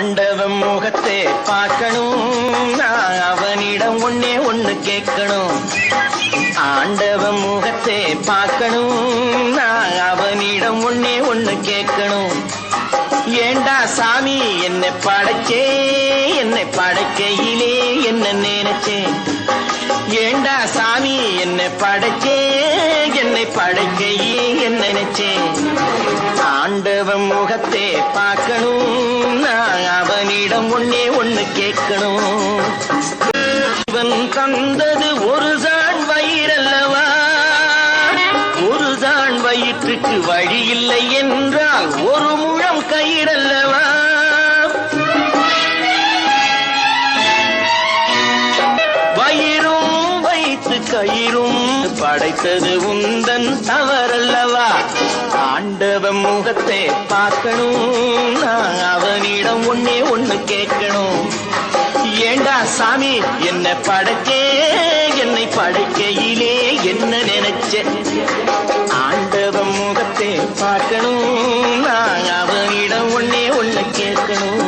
முகத்தை பார்க்கணும். நான் அவனிடம் ஒன்னே ஒண்ணு கேட்கணும். ஆண்டவன் முகத்தை பார்க்கணும். நான் அவனிடம் ஒன்னே ஒண்ணு கேட்கணும். ஏண்டா சாமி என்னை படைச்சே? என்னை படைக்கையிலே என்ன நினைச்சேன் ஏண்டா சாமி என்னை படைச்சே? என்னை படைக்கையே என்ன நினைச்சேன் ஆண்டவன் முகத்தை பார்க்கணும். ஒண்ணு கேட்கணும். இவன் தந்தது ஒரு சான் வயிறல்லவா? ஒரு சான் வயிற்றுக்கு வழி இல்லை என்றால் ஒரு முழம் கயிறல்லவா? வயிறும் வைத்து கயிறும் படைத்தது உந்தன் தவறல்லவா? ஆண்டவன் முகத்தை பார்க்கணும். நான் அவனிடம் ஒன்னே ஒன்று சாமி என்ன படைச்சே என்னை படைக்கையிலே என்ன நினைச்ச? ஆண்டவன் முகத்தை பார்க்கணும் நான் அவனிடம் ஒன்னே ஒன்ன கேட்கணும்.